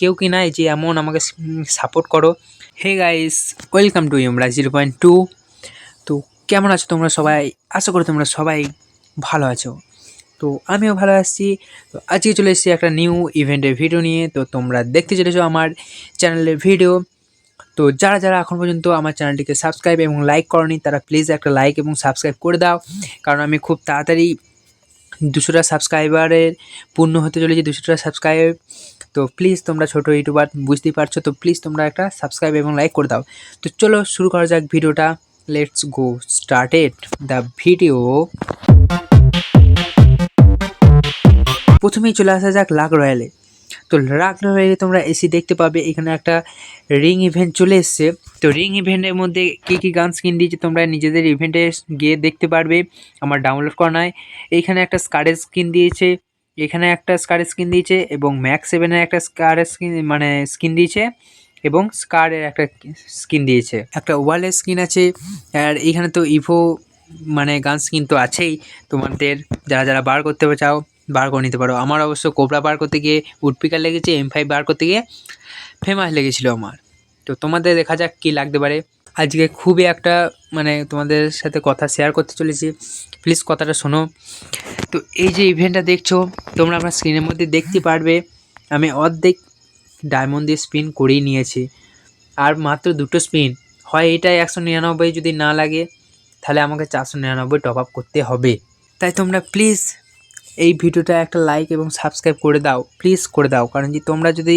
কেউ কি নাই যে এমন আমাকে সাপোর্ট করো। হে গাইস ওয়েলকাম টু ইমরা জিরো পয়েন্ট টু তো কেমন আছো তোমরা সবাই? আশা করি তোমরা সবাই ভালো আছো। তো আমিও ভালো আছি। তো আজকে চলে এসেছি একটা নিউ ইভেন্টের ভিডিও নিয়ে। তো তোমরা দেখতে চলেছো আমার চ্যানেলের ভিডিও তো যারা যারা এখন পর্যন্ত আমার চ্যানেলটিকে সাবস্ক্রাইব এবং লাইক করনি, তারা প্লিজ একটা লাইক এবং সাবস্ক্রাইব করে দাও। কারণ আমি খুব তাড়াতাড়ি দুশোটা সাবস্ক্রাইবারের পূর্ণ হতে চলেছে দুশোটা সাবস্ক্রাইব তো প্লিজ তোমরা ছোটো ইউটিউবার বুঝতেই পারছ? তো প্লিজ তোমরা একটা সাবস্ক্রাইব এবং লাইক করে দাও। তো চলো শুরু করা যাক ভিডিওটা। Let's go started the video প্রথমেই চলে আসা যাক লাক রয়্যালে তো রয়্যালে তোমরা এসি দেখতে পাবে, এখানে একটা রিং ইভেন্ট চলে এসছে। তো রিং ইভেন্টের মধ্যে কী কী গান স্কিন দিয়েছে তোমরা নিজেদের ইভেন্টে গিয়ে দেখতে পারবে, আমার ডাউনলোড করা নয় এইখানে একটা স্কারের স্কিন দিয়েছে, এখানে একটা স্কারের স্কিন দিয়েছে, এবং ম্যাক্স সেভেনের একটা স্কারের স্কিন মানে স্কিন দিয়েছে, এবং স্কারের একটা স্কিন দিয়েছে। একটা ওয়ালের স্কিন আছে, আর এখানে তো ইভো মানে গান স্কিন তো আছেই। তোমাদের, যারা যারা বার করতে চাও বার করে নিতে পারো। আমার অবশ্য কোবরা বার করতে গিয়ে উডপিকার লেগেছে এম ফাইভ বার করতে গিয়ে ফেমাস লেগেছিলো আমার। তো তোমাদের দেখা যাক কী লাগতে পারে। আজকে খুবই একটা মানে তোমাদের সাথে কথা শেয়ার করতে চলেছি। প্লিজ কথাটা শোনো। তো এই যে ইভেন্টটা দেখছ, তোমরা আমার স্ক্রিনের মধ্যে দেখতে পারবে, আমি অর্ধেক ডায়মন্ড দিয়ে স্পিন করেই নিয়েছি। আর মাত্র দুটো স্পিন হয় এটা একশো নিরানব্বই যদি না লাগে, তাহলে আমাকে চারশো নিরানব্বই টপ আপ করতে হবে। তাই তোমরা প্লিজ এই ভিডিওটা একটা লাইক এবং সাবস্ক্রাইব করে দাও প্লিজ করে দাও। কারণ যে তোমরা যদি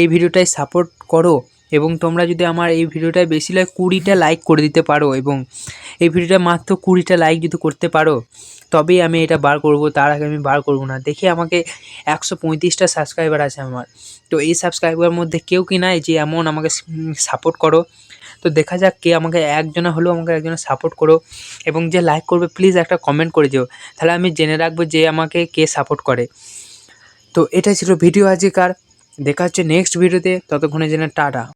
এই ভিডিওটায় সাপোর্ট করো এবং তোমরা যদি আমার এই ভিডিওটায় বেশি লাইক কুড়িটা লাইক করে দিতে পারো এবং এই ভিডিওটা মাত্র কুড়িটা লাইক যদি করতে পারো, তবেই আমি এটা বার করব, তার আগে আমি বার করব না। দেখি আমাকে একশো পঁয়ত্রিশটা সাবস্ক্রাইবার আছে আমার। তো এই সাবস্ক্রাইবার মধ্যে কেউ কি নাই যে এমন আমাকে সাপোর্ট করো তো দেখা যাক কে আমাকে একজনে হলেও আমাকে একজনে সাপোর্ট করো এবং যে লাইক করবে প্লিজ একটা কমেন্ট করে দিও। তাহলে আমি জেনে রাখব যে আমাকে কে সাপোর্ট করে। তো এটাই ছিল ভিডিও আজকেকার দেখা হচ্ছে নেক্সট ভিডিওতে ততক্ষণে জেনে টাটা।